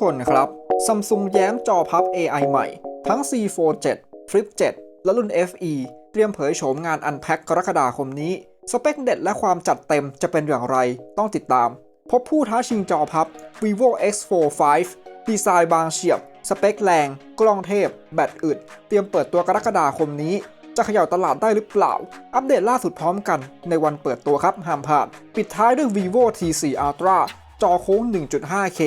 คนครับ Samsung แย้มจอพับ AI ใหม่ ทั้ง C Fold 7 Flip 7 และรุ่น FE เตรียมเผยโฉมงาน Unpack กรกฎาคมนี้ สเปคเด็ดและความจัดเต็มจะเป็นอย่างไรต้องติดตาม พบผู้ท้าชิงจอพับ vivo X4 5 ดีไซน์บางเฉียบ สเปคแรง กล้องเทพ แบตอึด เตรียมเปิดตัวกรกฎาคมนี้ จะเขย่าตลาดได้หรือเปล่า อัปเดตล่าสุดพร้อมกันในวันเปิดตัวครับห้ามพลาด ปิดท้ายด้วย vivo T4 Ultra จอโค้ง 1.5K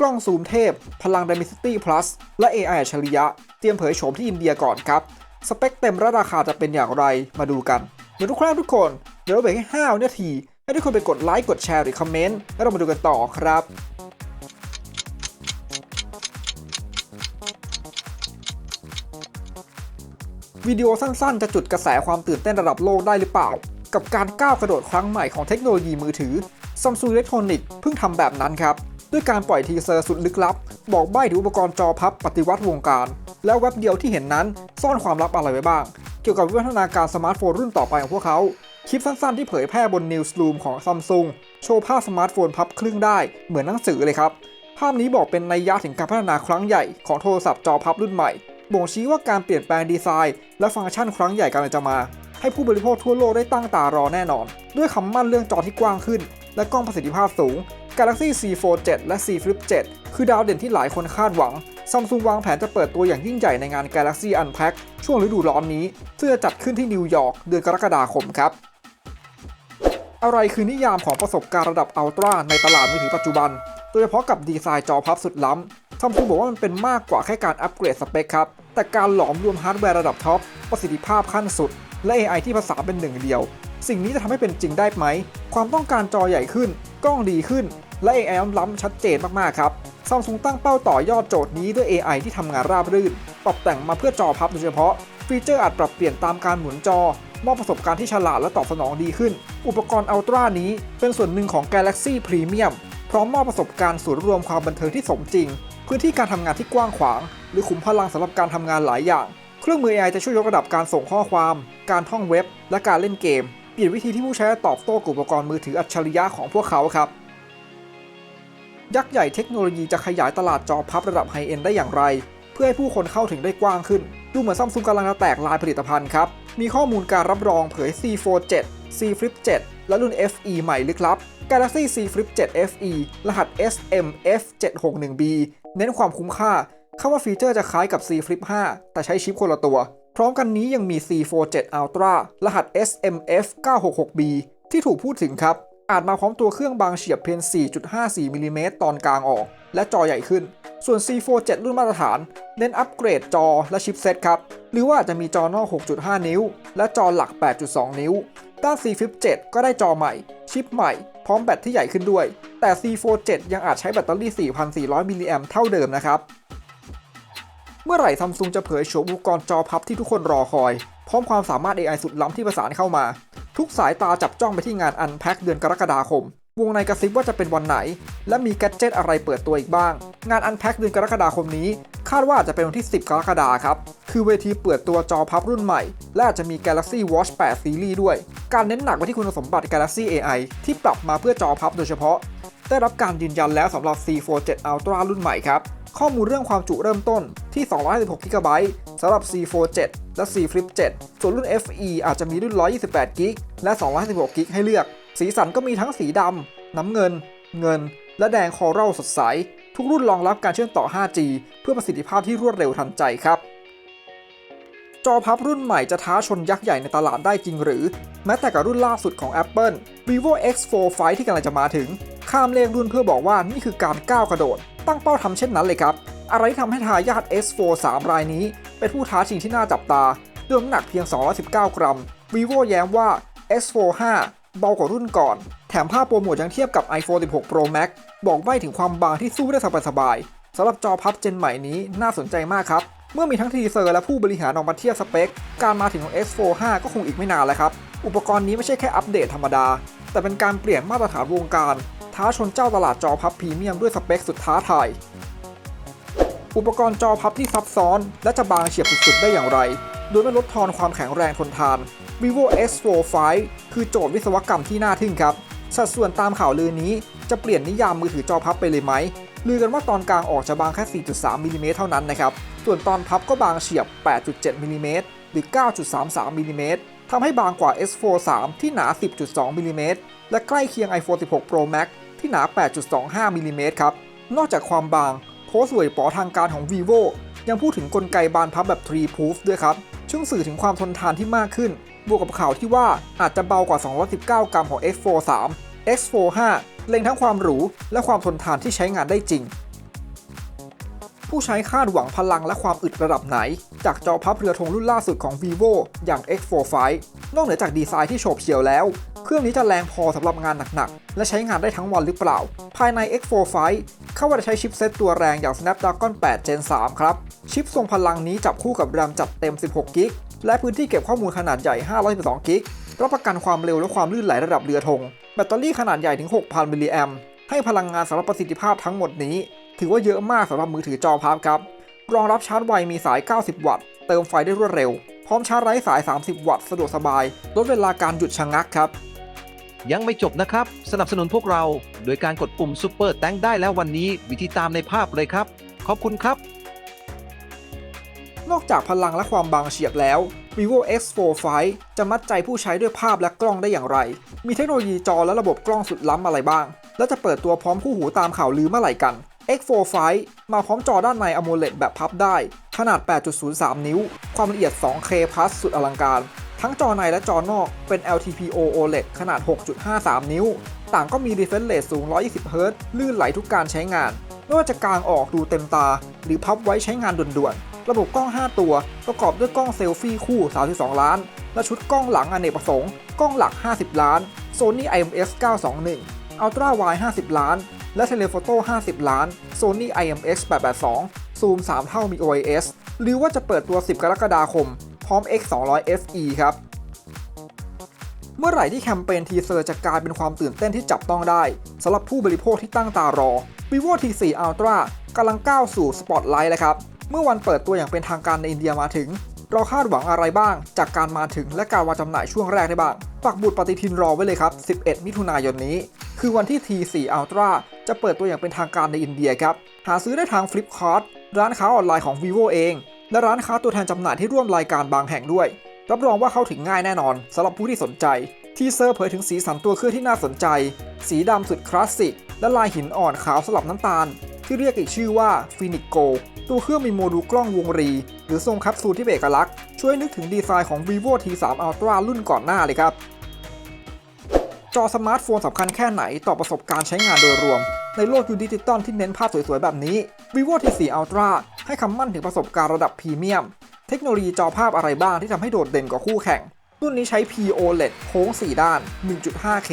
กล้องซูมเทพ พลัง Dimensity Plus และ AI อัจฉริยะ เตรียมเผยโฉมที่อินเดียก่อนครับ สเปคเต็มและราคาจะเป็นอย่างไรมาดูกันเดี๋ยวทุกคนทุกคน เดี๋ยวเราเบรกให้5วินาที ให้ทุกคนไปกดไลค์กดแชร์หรือคอมเมนต์แล้วเรามาดูกันต่อครับวิดีโอสั้นๆ จะจุดกระแสความตื่นเต้นระดับโลกได้หรือเปล่า กับการก้าวกระโดดครั้งใหม่ของเทคโนโลยีมือถือ Samsung Electronics เพิ่งทำแบบนั้นครับ ด้วยการปล่อยทีเซอร์สุดลึกลับ บอกใบ้ถึงอุปกรณ์จอพับปฏิวัติวงการ แล้วเว็บเดียวที่เห็นนั้นซ่อนความลับอะไรไว้บ้าง เกี่ยวกับวิวัฒนาการสมาร์ทโฟนรุ่นต่อไปของพวกเขา คลิปสั้นๆที่เผยแพร่บน Newsroom ของ Samsung โชว์ภาพสมาร์ทโฟนพับครึ่งได้เหมือนหนังสือเลยครับ ภาพนี้บอกเป็นนัยยะถึงการพัฒนาครั้งใหญ่ของโทรศัพท์จอพับรุ่นใหม่ บ่งชี้ว่าการเปลี่ยนแปลงดีไซน์ และฟังก์ชันครั้งใหญ่กำลังจะมา ให้ผู้บริโภคทั่วโลกได้ตั้งตารอแน่นอน ด้วยคำมั่นเรื่องจอที่กว้างขึ้น และกล้องประสิทธิภาพสูง Galaxy C Fold 7 และ C Flip 7 คือดาวเด่นที่หลายคนคาดหวัง Samsung วางแผนจะเปิดตัวอย่างยิ่งใหญ่ในงาน Galaxy Unpack ช่วงฤดูร้อนนี้ ซึ่งจะจัดขึ้นที่นิวยอร์กเดือนกรกฎาคมครับ อะไรคือนิยามของประสบการณ์ระดับอัลตร้าในตลาดมือถือปัจจุบัน โดยเฉพาะกับดีไซน์จอพับสุดล้ำซัมซุงบอกว่ามันเป็นมากกว่าแค่การอัปเกรดสเปคครับ แต่การหลอมรวมฮาร์ดแวร์ระดับท็อป ประสิทธิภาพขั้นสุด และ AI ที่ผสาเป็นหนึ่งเดียว สิ่งนี้จะทำให้เป็นจริงได้ไหม ความต้องการจอใหญ่ขึ้น กล้องดีขึ้น และ AI ล้ำๆชัดเจนมากๆครับซัมซุงตั้งเป้าต่อยอดโจทย์นี้ด้วย AI ที่ทำงานราบรื่น ปรับแต่งมาเพื่อจอพับโดยเฉพาะ ฟีเจอร์อาจปรับเปลี่ยนตามการหมุนจอ มอบประสบการณ์ที่ฉลาดและตอบสนองดีขึ้น อุปกรณ์อัลตร้านี้เป็นส่วนหนึ่งของ Galaxy Premium พร้อมมอบประสบการณ์ศูนย์รวมความบันเทิงที่สมจริง พื้นที่การทำงานที่กว้างขวาง หรือขุมพลังสำหรับการทำงานหลายอย่าง เครื่องมือ AI จะช่วยยกระดับการส่งข้อความ การท่องเว็บ และการเล่นเกม เปลี่ยนวิธีที่ผู้ใช้ตอบโต้กับอุปกรณ์มือถืออัจฉริยะของพวกเขาครับ ยักษ์ใหญ่เทคโนโลยีจะขยายตลาดจอพับระดับไฮเอ็นได้อย่างไร เพื่อให้ผู้คนเข้าถึงได้กว้างขึ้น ดูเหมือนซัมซุงกำลังจะแตกลายผลิตภัณฑ์ครับ มีข้อมูลการรับรองเผย C Fold 7 C Flip 7 และรุ่น FE ใหม่ลึกลับ Galaxy C Flip 7 FE รหัส SMF761B เน้นความคุ้มค่าคำว่าฟีเจอร์จะคล้ายกับ C Flip 5 แต่ใช้ชิปคนละตัว พร้อมกันนี้ยังมี C Fold 7 Ultra รหัส SMF966B ที่ถูกพูดถึงครับ อาจมาพร้อมตัวเครื่องบางเฉียบเพียง4.54 มิลลิเมตรตอนกลางออก และจอใหญ่ขึ้น ส่วน C Fold 7รุ่นมาตรฐาน เน้นอัปเกรดจอและชิปเซตครับ หรือว่าอาจจะมีจอนอก 6.5 นิ้ว และจอหลัก 8.2 นิ้ว ด้าน C Flip 7ก็ได้จอใหม่ ชิปใหม่ พร้อมแบตที่ใหญ่ขึ้นด้วย แต่ C Fold 7ยังอาจใช้แบตเตอรี่ 4,400 มิลลิแอมเท่าเดิมนะครับ เมื่อไหร่ซัมซุงจะเผยโฉมอุปกรณ์จอพับที่ทุกคนรอคอย พร้อมความสามารถ AI สุดล้ำที่ประสานเข้ามา ทุกสายตาจับจ้องไปที่งาน Unpack เดือนกรกฎาคม วงในกระซิบว่าจะเป็นวันไหน และมีแกจิตอะไรเปิดตัวอีกบ้าง งาน Unpack เดือนกรกฎาคมนี้ คาดว่าจะเป็นวันที่ 10 กรกฎาครับ คือเวทีเปิดตัวจอพับรุ่นใหม่ และอาจจะมี Galaxy Watch 8 Series ด้วย การเน้นหนักไปที่คุณสมบัติ Galaxy AI ที่ปรับมาเพื่อจอพับโดยเฉพาะ ได้รับการยืนยันแล้วสำหรับ C Fold 7 Ultra รุ่นใหม่ครับ ข้อมูลเรื่องความจุเริ่มต้นที่ 256 GB สำหรับ C Fold 7และ C Flip 7 ส่วนรุ่น FE อาจจะมีรุ่น 128 GB และ 256 GB ให้เลือก สีสันก็มีทั้งสีดำ น้ำเงิน เงิน และแดงคอรัลสดใส ทุกรุ่นรองรับการเชื่อมต่อ 5G เพื่อประสิทธิภาพที่รวดเร็วทันใจครับจอพับรุ่นใหม่จะท้าชนยักษ์ใหญ่ในตลาดได้จริงหรือ แม้แต่กับรุ่นล่าสุดของ Apple vivo X4 5ที่กำลังจะมาถึง ข้ามเลขรุ่นเพื่อบอกว่านี่คือการก้าวกระโดด ตั้งเป้าทำเช่นนั้นเลยครับ อะไรที่ทำให้ทายาท S4 3 รายนี้ เป็นผู้ท้าชิงที่น่าจับตาด้วยน้ำหนักเพียง 219 กรัม vivo แย้มว่า S4 5 เบากว่ารุ่นก่อน แถมภาพโปรโมทยังเทียบกับ iPhone 16 Pro Max บอกใบ้ถึงความบางที่สู้ได้สบายๆสำหรับจอพับเจนใหม่นี้น่าสนใจมากครับ เมื่อมีทั้งทีเซอร์และผู้บริหารออกมาเทียบสเปค การมาถึงของ S4 5ก็คงอีกไม่นานแล้วครับ อุปกรณ์นี้ไม่ใช่แค่อัปเดตธรรมดา แต่เป็นการเปลี่ยนมาตรฐานวงการ ท้าชนเจ้าตลาดจอพับพรีเมียมด้วยสเปคสุดท้าทาย อุปกรณ์จอพับที่ซับซ้อน และจะบางเฉียบสุดๆได้อย่างไร โดยไม่ลดทอนความแข็งแรงทนทาน vivo X4 5 คือโจทย์วิศวกรรมที่น่าทึ่งครับ สัดส่วนตามข่าวลือนี้จะเปลี่ยนนิยามมือถือจอพับไปเลยไหมลือกันว่าตอนกลางออกจะบางแค่ 4.3มิลลิเมตรเท่านั้นนะครับ ส่วนตอนพับก็บางเฉียบ 8.7มิลลิเมตรหรือ 9.33มิลลิเมตร ทำให้บางกว่า S4 3 ที่หนา 10.2มิลลิเมตรและใกล้เคียง iPhone 16 Pro Max ที่หนา 8.25มิลลิเมตรครับ นอกจากความบางโพสต์เวยปอทางการของ vivo ยังพูดถึงกลไกบานพับแบบ3 proof ด้วยครับซึ่งสื่อถึงความทนทานที่มากขึ้น บวกกับข่าวที่ว่าอาจจะเบากว่า 219 กรัมของ X4 3 X4 5 เล็งทั้งความหรูและความทนทานที่ใช้งานได้จริง ผู้ใช้คาดหวังพลังและความอึดระดับไหน จากจอพับเรือธงรุ่นล่าสุดของ vivo อย่าง X4 5 นอกเหนือจากดีไซน์ที่โฉบเฉี่ยวแล้ว เครื่องนี้จะแรงพอสำหรับงานหนักๆ และใช้งานได้ทั้งวันหรือเปล่า ภายใน X4 5 เข้าว่าจะใช้ชิปเซตตัวแรงอย่าง Snapdragon 8 Gen 3 ครับ ชิปทรงพลังนี้จับคู่กับแรมจัดเต็ม 16 กิก และพื้นที่เก็บข้อมูลขนาดใหญ่ 512 กิก รับประกันความเร็วและความลื่นไหลระดับเรือธง แบตเตอรี่ขนาดใหญ่ถึง 6,000 มิลลิแอมให้พลังงานสำหรับประสิทธิภาพทั้งหมดนี้ ถือว่าเยอะมากสำหรับมือถือจอพับครับ รองรับชาร์จไวมีสาย 90 วัตต์ เติมไฟได้รวดเร็ว พร้อมชาร์จไร้สาย 30 วัตต์ สะดวกสบาย ลดเวลาการหยุดชะงักครับ ยังไม่จบนะครับ สนับสนุนพวกเรา โดยการกดปุ่มซุปเปอร์แตงได้แล้ววันนี้วิธีตามในภาพเลยครับ ขอบคุณครับ นอกจากพลังและความบางเฉียบแล้ว vivo X4 5จะมัดใจผู้ใช้ด้วยภาพและกล้องได้อย่างไร มีเทคโนโลยีจอและระบบกล้องสุดล้ำอะไรบ้าง และจะเปิดตัวพร้อมคู่หูตามข่าวลือเมื่อไหร่กัน X4 5มาพร้อมจอด้านใน AMOLED แบบพับได้ ขนาด 8.03 นิ้ว ความละเอียด 2K Plus สุดอลังการ ทั้งจอในและจอนอกเป็น LTPO OLED ขนาด 6.53 นิ้ว ต่างก็มี refresh rate สูง 120 Hz ลื่นไหลทุกการใช้งานไม่ว่าจะกางออกดูเต็มตา หรือพับไว้ใช้งานด่วนๆ ระบบกล้อง 5 ตัว ประกอบด้วยกล้องเซลฟี่คู่ 32 ล้าน และชุดกล้องหลังอเนกประสงค์ กล้องหลัก 50 ล้าน Sony IMX 921 Ultra Wide 50 ล้าน และ Telephoto 50 ล้าน Sony IMX 882 ซูม 3 เท่ามี OIS หรือว่าจะเปิดตัว 10 กรกฎาคม พร้อม X 200 FE ครับ เมื่อไหร่ที่แคมเปญทีเซอร์จะกลายเป็นความตื่นเต้นที่จับต้องได้สำหรับผู้บริโภคที่ตั้งตารอ vivo T4 Ultra กำลังก้าวสู่สปอตไลท์แล้วครับ เมื่อวันเปิดตัวอย่างเป็นทางการในอินเดียมาถึง เราคาดหวังอะไรบ้าง จากการมาถึงและการวางจำหน่ายช่วงแรกได้บ้าง ปักบุตรปฏิทินรอไว้เลยครับ 11 มิถุนายนนี้ คือวันที่ T4 Ultra จะเปิดตัวอย่างเป็นทางการในอินเดียครับ หาซื้อได้ทาง Flipkart ร้านค้าออนไลน์ของ vivo เอง และร้านค้าตัวแทนจำหน่ายที่ร่วมรายการบางแห่งด้วย รับรองว่าเข้าถึงง่ายแน่นอนสำหรับผู้ที่สนใจ ทีเซอร์เผยถึงสีสันตัวเครื่องที่น่าสนใจ สีดำสุดคลาสสิกและลายหินอ่อนขาวสลับน้ำตาล ที่เรียกอีกชื่อว่า Phoenix Go ตัวเครื่องมีโมดูลกล้องวงรี หรือทรงแคปซูลที่เป็นเอกลักษณ์ ช่วยนึกถึงดีไซน์ของ vivo T3 Ultra รุ่นก่อนหน้าเลยครับ จอสมาร์ทโฟนสำคัญแค่ไหนต่อประสบการณ์ใช้งานโดยรวม ในโลกยุคดิจิตอลที่เน้นภาพสวยๆ แบบนี้ vivo T4 Ultra ให้คำมั่นถึงประสบการณ์ระดับพรีเมียม เทคโนโลยีจอภาพอะไรบ้างที่ทำให้โดดเด่นกว่าคู่แข่ง รุ่นนี้ใช้ POLED โค้ง 4 ด้าน 1.5K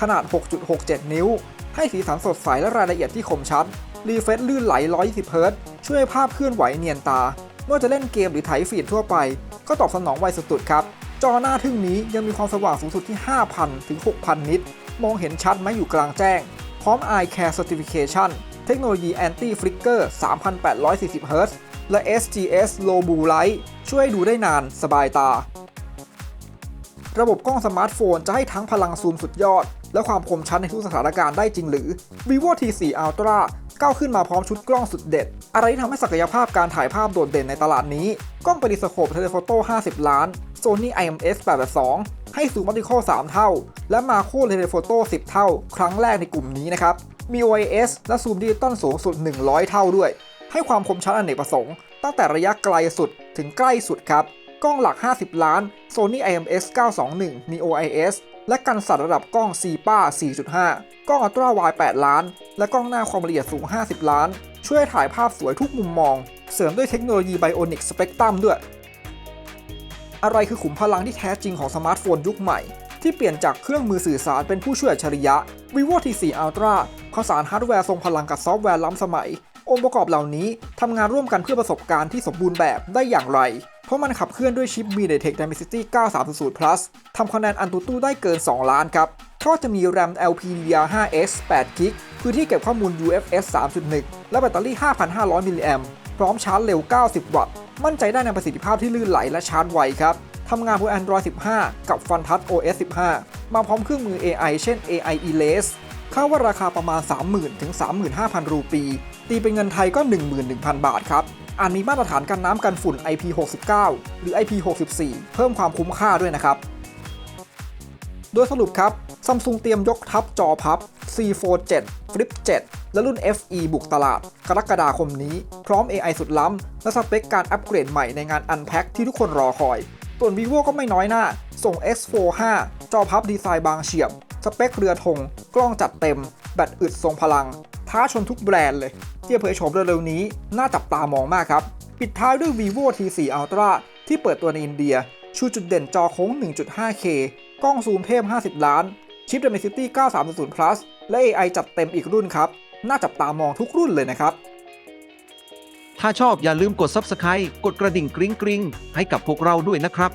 ขนาด 6.67 นิ้ว ให้สีสันสดใสและรายละเอียดที่คมชัดรีเฟรชลื่นไหล 120 Hz ช่วยให้ภาพเคลื่อนไหวเนียนตา ไม่ว่าจะเล่นเกมหรือไถฟีดทั่วไป ก็ตอบสนองไวสุดๆครับ จอหน้าทึ่งนี้ยังมีความสว่างสูงสุดที่ 5,000 ถึง 6,000 นิต มองเห็นชัดไหมอยู่กลางแจ้ง พร้อม Eye Care Certification เทคโนโลยี Anti Flicker 3,840 Hz และ SGS Low Blue Light ช่วยให้ดูได้นานสบายตา ระบบกล้องสมาร์ทโฟนจะให้ทั้งพลังซูมสุดยอด และความคมชัดในทุกสถานการณ์ได้จริงหรือ vivo T4 Ultra ก้าวขึ้นมาพร้อมชุดกล้องสุดเด็ด อะไรที่ทำให้ศักยภาพการถ่ายภาพโดดเด่นในตลาดนี้ กล้องปริสโคปเทเลโฟโต้ 50 ล้าน Sony IMX 882 ให้ซูมมัลติโค3 เท่า และมาโครเทเลโฟโต้ 10 เท่า ครั้งแรกในกลุ่มนี้นะครับ มี OIS และซูมดิจิตอลสูงสุด 100 เท่าด้วย ให้ความคมชัดอเนกประสงค์ ตั้งแต่ระยะไกลสุดถึงใกล้สุดครับ กล้องหลัก 50 ล้าน Sony IMX 921 มี OIS และกันสั่นระดับกล้อง CPA 4.5 กล้องอัลตร้าไวด์8 ล้าน และกล้องหน้าความละเอียดสูง 50 ล้าน ช่วยถ่ายภาพสวยทุกมุมมอง เสริมด้วยเทคโนโลยี Bionic Spectrum ด้วย อะไรคือขุมพลังที่แท้จริงของสมาร์ทโฟนยุคใหม่ ที่เปลี่ยนจากเครื่องมือสื่อสารเป็นผู้ช่วยอัจฉริยะ vivo T4 Ultra ผสานฮาร์ดแวร์ทรงพลังกับซอฟต์แวร์ล้ำสมัย องค์ประกอบเหล่านี้ทำงานร่วมกันเพื่อประสบการณ์ที่สมบูรณ์แบบได้อย่างไร ราะมันขับเคลื่อนด้วยชิป MediaTek Dimensity 9300 Plus ทำคะแนนอันตูตู้ได้เกิน 2 ล้านครับก็จะมี RAM LPDDR5X 8 GB พื้นที่เก็บข้อมูล UFS 3.1 และแบตเตอรี่ 5,500 มิลลิแอมพร้อมชาร์จเร็ว 90 วัตต์ มั่นใจได้ในประสิทธิภาพที่ลื่นไหลและชาร์จไวครับทำงานบน Android 15 กับ FunTouch OS 15 มาพร้อมเครื่องมือ AI เช่น AI Erase คาดว่าราคาประมาณ 30,000 ถึง 35,000 รูปี ตีเป็นเงินไทยก็ 11,000 บาทครับ อาจมีมาตรฐานกันน้ำกันฝุ่น IP69 หรือ IP64 เพิ่มความคุ้มค่าด้วยนะครับ โดยสรุปครับ Samsung เตรียมยกทัพจอพับ C Fold 7 Flip 7 และรุ่น FE บุกตลาด กรกฎาคมนี้ พร้อม AI สุดล้ำ และสเปคการอัปเกรดใหม่ในงาน Unpack ที่ทุกคนรอคอย ส่วน vivo ก็ไม่น้อยหน้า ส่ง X4 5 จอพับดีไซน์บางเฉียบ สเปคเรือธงกล้องจัดเต็ม แบตอึดทรงพลัง ท้าชนทุกแบรนด์เลย ที่จะเผยโฉมเร็วๆนี้น่าจับตามองมากครับ ปิดท้ายด้วย vivo T4 Ultra ที่เปิดตัวในอินเดีย ชูจุดเด่นจอโค้ง 1.5K กล้องซูมเทพ50 ล้าน ชิป Dimensity 9300 Plus และ AI จัดเต็มอีกรุ่นครับ น่าจับตามองทุกรุ่นเลยนะครับ ถ้าชอบอย่าลืมกด Subscribe กดกระดิ่งกริ๊งกริ๊งให้กับพวกเราด้วยนะครับ